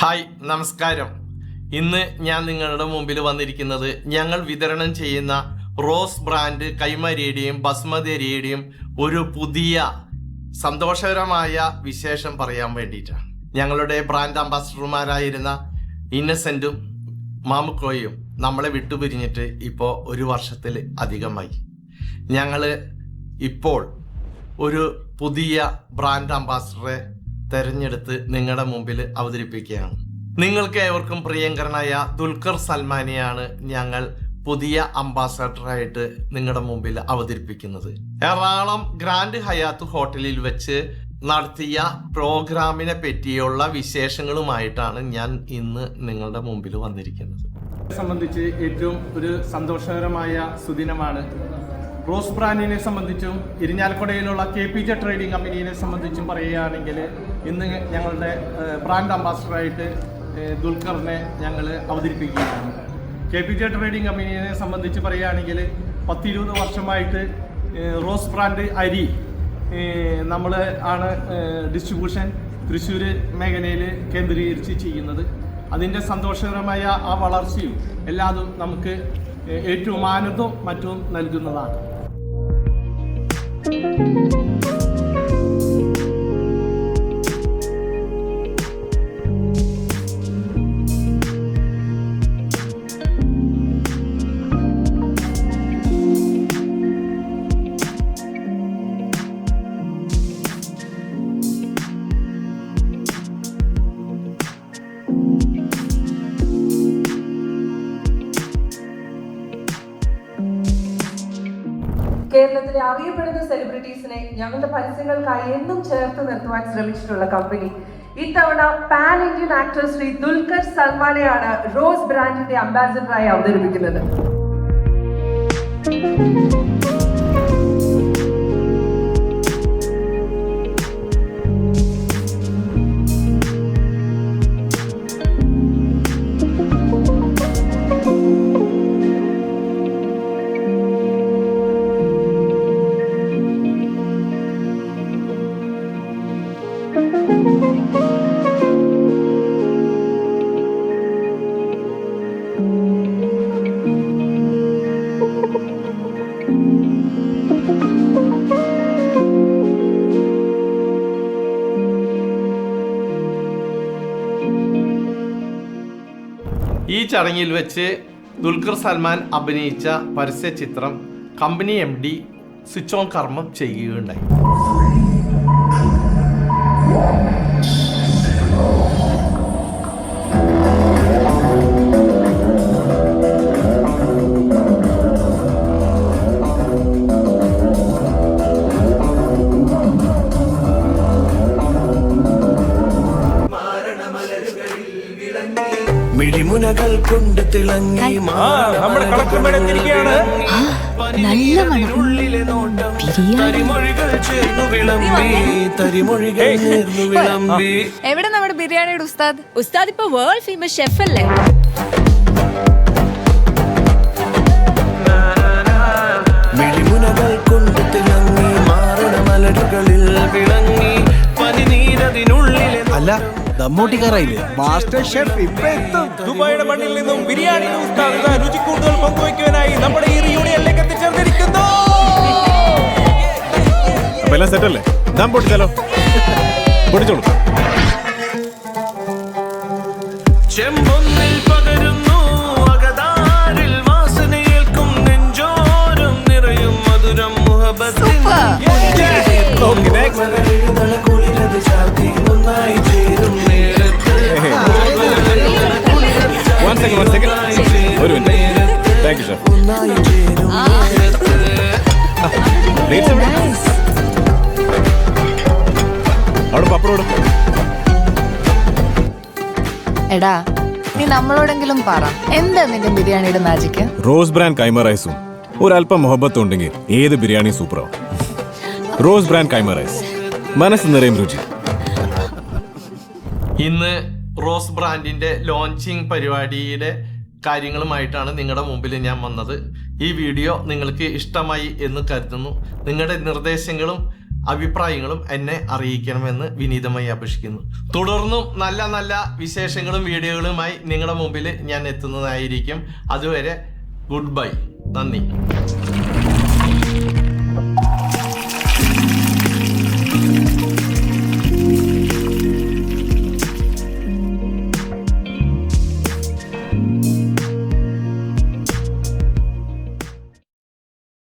Hi നമസ്കാരം. ഇന്ന് ഞാൻ നിങ്ങളുടെ മുമ്പിൽ വന്നിരിക്കുന്നത് ഞങ്ങൾ വിതരണം ചെയ്യുന്ന റോസ് ബ്രാൻഡ് കൈമരിയുടെയും ബസ്മതി അരിയുടെയും ഒരു പുതിയ സന്തോഷകരമായ വിശേഷം പറയാൻ വേണ്ടിയിട്ടാണ്. ഞങ്ങളുടെ ബ്രാൻഡ് അംബാസിഡർമാരായിരുന്ന ഇന്നസെന്റും മാമുക്കോയും നമ്മളെ വിട്ടുപിരിഞ്ഞിട്ട് ഇപ്പോൾ ഒരു വർഷത്തിൽ അധികമായി. ഞങ്ങൾ ഇപ്പോൾ ഒരു പുതിയ ബ്രാൻഡ് അംബാസിഡറെ തെരഞ്ഞെടുത്ത് നിങ്ങളുടെ മുമ്പിൽ അവതരിപ്പിക്കുകയാണ്. നിങ്ങൾക്ക് ഏവർക്കും പ്രിയങ്കരനായ ദുൽഖർ സൽമാനെയാണ് ഞങ്ങൾ പുതിയ അംബാസഡറായിട്ട് നിങ്ങളുടെ മുമ്പിൽ അവതരിപ്പിക്കുന്നത്. എറണാകുളം ഗ്രാൻഡ് ഹയാത്ത് ഹോട്ടലിൽ വെച്ച് നടത്തിയ പ്രോഗ്രാമിനെ പറ്റിയുള്ള വിശേഷങ്ങളുമായിട്ടാണ് ഞാൻ ഇന്ന് നിങ്ങളുടെ മുമ്പിൽ വന്നിരിക്കുന്നത്. സംബന്ധിച്ച് ഏറ്റവും ഒരു സന്തോഷകരമായ സുദിനമാണ് റോസ് ബ്രാൻഡിനെ സംബന്ധിച്ചും ഇരിഞ്ഞാലക്കുടയിലുള്ള കെ പി ജെ ട്രേഡിംഗ് കമ്പനിയെ സംബന്ധിച്ചും പറയുകയാണെങ്കിൽ ഇന്ന് ഞങ്ങളുടെ ബ്രാൻഡ് അംബാസഡറായിട്ട് ദുൽഖറിനെ ഞങ്ങൾ അവതരിപ്പിക്കുകയാണ്. കെ പി ജെ ട്രേഡിംഗ് കമ്പനിയെ സംബന്ധിച്ച് പറയുകയാണെങ്കിൽ പത്തിരുപത് വർഷമായിട്ട് റോസ് ബ്രാൻഡ് അരി നമ്മൾ ആണ് ഡിസ്ട്രിബ്യൂഷൻ തൃശ്ശൂർ മേഖലയിൽ കേന്ദ്രീകരിച്ച് ചെയ്യുന്നത്. അതിന്റെ സന്തോഷകരമായ ആ വളർച്ചയും എല്ലാതും നമുക്ക് ഏറ്റവും ആനന്ദവും മറ്റും നൽകുന്നതാണ്. Música കേരളത്തിലെ അറിയപ്പെടുന്ന സെലിബ്രിറ്റീസിനെ ഞങ്ങളുടെ പരസ്യങ്ങൾക്കായി എന്നും ചേർത്ത് നിർത്തുവാൻ ശ്രമിച്ചിട്ടുള്ള കമ്പനി ഇത്തവണ pan Indian actor Shri Dulquer സൽമാനെയാണ് Rose ബ്രാൻഡിന്റെ അംബാസിഡറായി അവതരിപ്പിക്കുന്നത്. ഈ ചടങ്ങിൽ വെച്ച് ദുൽഖർ സൽമാൻ അഭിനയിച്ച പരസ്യ ചിത്രം company M D switch on കർമ്മം ചെയ്യുകയുണ്ടായി. മിഴിമുനകൾ കൊണ്ട് തിളങ്ങി നമ്മുടെ കളക്ടർ മേഡം എത്തിയിരിക്കുകയാണ്. നല്ല മണം. ഉള്ളിലെ നോട്ടം. ബിരിയാണി. തരിമൊഴികൾ ചേർന്നു വിളമ്പി. തരിമൊഴികൾ നേർന്നു വിളമ്പി. എവിടെ നമ്മുടെ ബിരിയാണിയുടെ ഉസ്താദ്? ഉസ്താദ് ഇപ്പൊ വേൾഡ് ഫേമസ് ഷെഫ് അല്ലേ? അല്ല ദമ്മൂട്ടിക്കാറായില്ലേ മാസ്റ്റർ ഷെഫ് ഇപ്പൊ എത്തും. ദുബായിയുടെ മണ്ണിൽ നിന്നും ബിരിയാണി രുചി കൂടുതൽ പങ്കുവയ്ക്കുവാനായി നമ്മുടെ ഈ റിയൂണിയനിലേക്ക് എത്തിച്ചേർന്നിരിക്കുന്നു. അപ്പൊ എല്ലാം സെറ്റ് അല്ലേ? ദാം പൊട്ടിച്ചാലോ പൊടിച്ചോളൂ. ചെമ്പൊന്നിൽ ഒരു minute. Thank you chef plates എവിടെ അവിടെ പപ്പടോടും എടാ നീ നമ്മളോടെങ്കിലും പറ. എന്താ നിന്റെ ബിരിയാണിയുടെ മാജിക്ക് റോസ് ബ്രാൻഡ് കൈമ റൈസും ഒരല്പം മുഹബത്തും ഉണ്ടെങ്കിൽ ഏത് ബിരിയാണി സൂപ്പറാവും റോസ് ബ്രാൻഡ് കൈമ റൈസ്. മനസ്സ് നിറയും രുചി. ഇന്ന് റോസ് ബ്രാൻഡിന്റെ ലോഞ്ചിങ് പരിപാടിയുടെ കാര്യങ്ങളുമായിട്ടാണ് നിങ്ങളുടെ മുമ്പിൽ ഞാൻ വന്നത്. ഈ വീഡിയോ നിങ്ങൾക്ക് ഇഷ്ടമായി എന്ന് കരുതുന്നു. നിങ്ങളുടെ നിർദ്ദേശങ്ങളും അഭിപ്രായങ്ങളും എന്നെ അറിയിക്കണമെന്ന് വിനീതമായി അപേക്ഷിക്കുന്നു. തുടർന്നും നല്ല നല്ല വിശേഷങ്ങളും വീഡിയോകളുമായി നിങ്ങളുടെ മുമ്പിൽ ഞാൻ എത്തുന്നതായിരിക്കും. അതുവരെ ഗുഡ് ബൈ. നന്ദി.